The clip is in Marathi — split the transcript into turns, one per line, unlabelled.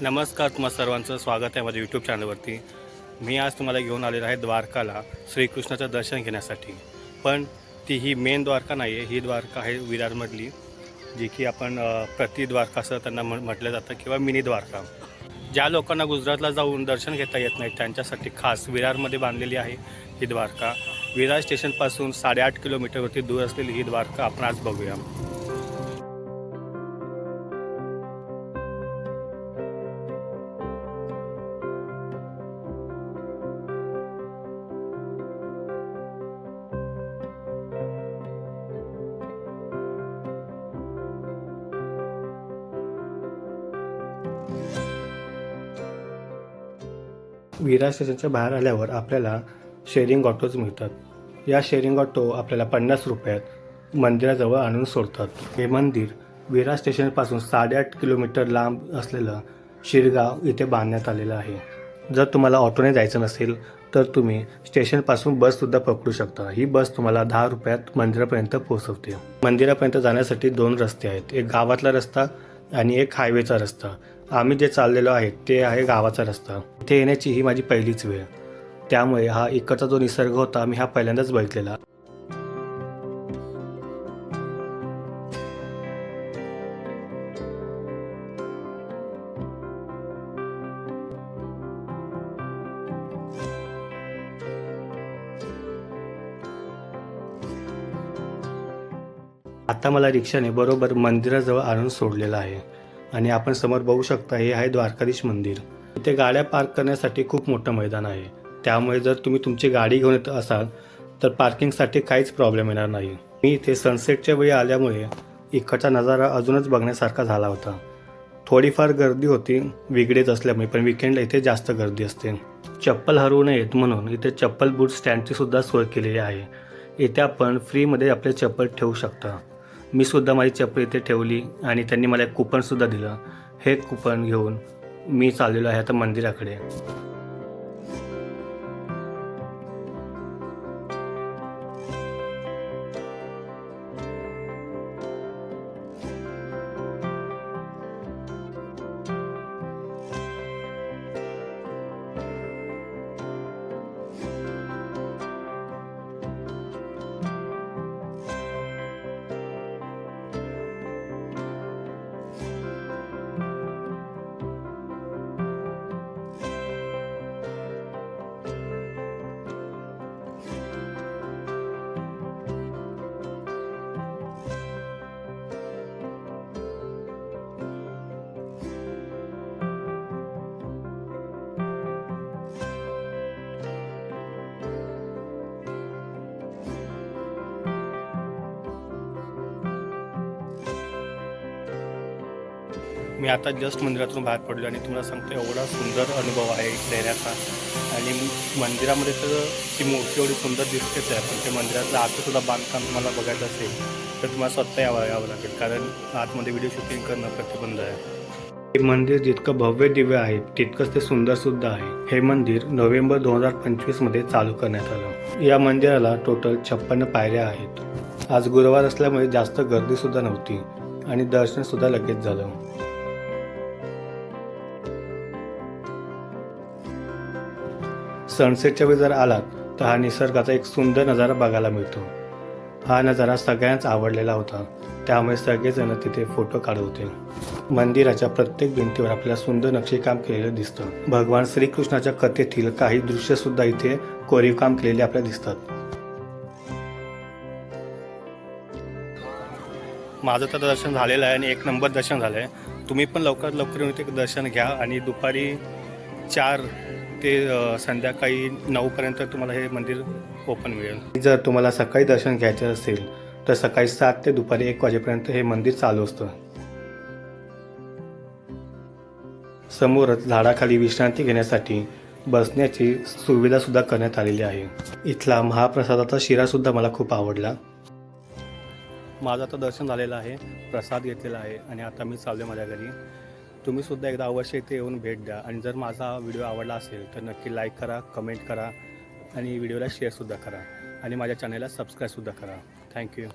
नमस्कार तुम्हा सर्वांचं. स्वागत आहे माझ्या यूट्यूब चॅनलवरती मी आज तुम्हाला घेऊन आलेलो आहे द्वारकाला श्रीकृष्णाचं दर्शन घेण्यासाठी. पण ती ही मेन द्वारका नाही आहे ही द्वारका आहे विरारमधली जी की आपण प्रतिद्वारका प्रति असं त्यांना म्हण म्हटलं जातं किंवा मिनी द्वारका. ज्या लोकांना गुजरातला जाऊन दर्शन घेता येत नाही त्यांच्यासाठी खास विरारमध्ये बांधलेली आहे ही द्वारका. विरार स्टेशनपासून साडेआठ किलोमीटरवरती दूर असलेली ही द्वारका आपण आज बघूया. विरा स्टेशनच्या बाहेर आल्यावर आपल्याला शेअरिंग ऑटोज मिळतात. या शेअरिंग ऑटो आपल्याला पन्नास रुपयात मंदिराजवळ आणून सोडतात. हे मंदिर विरा स्टेशनपासून साडेआठ किलोमीटर लांब असलेलं शिरगाव इथे बांधण्यात आलेलं आहे. जर तुम्हाला ऑटोने जायचं नसेल तर तुम्ही स्टेशनपासून बससुद्धा पकडू शकता. ही बस तुम्हाला दहा रुपयात मंदिरापर्यंत पोहोचवते. मंदिरापर्यंत जाण्यासाठी दोन रस्ते आहेत. एक गावातला रस्ता आणि एक हायवेचा रस्ता. आम्ही जे चाललेलो आहे ते आहे गावाचा रस्ता. इथे येण्याची ही माझी पहिलीच वेळ. त्यामुळे हा इकडचा जो निसर्ग होता मी हा पहिल्यांदाच बघितलेला. आता मला रिक्षाने बरोबर मंदिराजवळ आणून सोडलेलं आहे. आणि आपण समोर बघू शकता हे आहे द्वारकाधीश मंदिर. इथे गाड्या पार्क करण्यासाठी खूप मोठं मैदान आहे. त्यामुळे जर तुम्ही तुमची गाडी घेऊन येत असाल तर पार्किंगसाठी काहीच प्रॉब्लेम येणार नाही. मी इथे सनसेटच्या वेळी आल्यामुळे इकडचा नजारा अजूनच बघण्यासारखा झाला होता. थोडीफार गर्दी होती विगडेच असल्यामुळे पण विकेंडला इथे जास्त गर्दी असते. चप्पल हरवू नयेत म्हणून इथे चप्पल बूट स्टँडची सुद्धा सोय केलेली आहे. इथे आपण फ्रीमध्ये आपले चप्पल ठेवू शकता. मी सुद्धा माझी चप्पल इथे ठेवली आणि त्यांनी मला एक कुपनसुद्धा दिलं. हे कुपन घेऊन मी चाललेलो आहे आता मंदिराकडे. मी आता जस्ट मंदिरातून बाहेर पडलो आणि तुम्हाला सांगतो एवढा सुंदर अनुभव आहे देण्याचा आणि मंदिरामध्ये तर ती मूर्ती एवढी सुंदर दिसतेच आहे पण ते मंदिरातलं आतसुद्धा बांधकाम तुम्हाला बघायचं असेल तर तुम्हाला स्वतः यावं यावं लागेल कारण आतमध्ये व्हिडिओ शूटिंग करणं प्रतिबंध आहे. हे मंदिर जितकं भव्य दिव्य आहे तितकंच ते सुंदर सुद्धा आहे. हे मंदिर नोव्हेंबर दोन हजार पंचवीसमध्ये चालू करण्यात आलं. या मंदिराला टोटल छप्पन्न पायऱ्या आहेत. आज गुरुवार असल्यामुळे जास्त गर्दी सुद्धा नव्हती आणि दर्शन सुद्धा लगेच झालं. सनसेटच्या वेळी जर आलात तर हा निसर्गाचा एक सुंदर नजारा बघायला मिळतो. हा नजारा सगळ्यांच आवडलेला होता. त्यामुळे सगळेजण तिथे फोटो काढत होते. मंदिराच्या प्रत्येक भिंतीवर आपल्याला सुंदर नक्षीकाम केलेलं दिसतं. भगवान श्रीकृष्णाच्या कथेतील काही दृश्य सुद्धा इथे कोरीव काम केलेले आपल्याला दिसतात. माझं तर दर्शन झालेलं आहे आणि एक नंबर दर्शन झालं आहे तुम्ही पण लवकरात लवकर येऊन इथे दर्शन घ्या आणि दुपारी चार ते संध्याकाळी नऊपर्यंत तुम्हाला हे मंदिर ओपन मिळेल. जर तुम्हाला सकाळी दर्शन घ्यायचं असेल तर सकाळी सात ते दुपारी एक वाजेपर्यंत हे मंदिर चालू असतं. समोरच झाडाखाली विश्रांती घेण्यासाठी बसण्याची सुविधा सुद्धा करण्यात आलेली आहे. इथला महाप्रसादाचा शिरा सुद्धा मला खूप आवडला. माझं आता दर्शन झालेलं आहे प्रसाद घेतलेला आहे आणि आता मी चाललो माझ्या घरी. तुम्ही सुद्धा एकदा अवश्य इथे येऊन भेट द्या. आणि जर माझा व्हिडिओ आवडला असेल तर नक्की लाईक करा कमेंट करा आणि व्हिडिओला शेअरसुद्धा करा. आणि माझ्या चॅनलला सबस्क्राईबसुद्धा करा. थँक्यू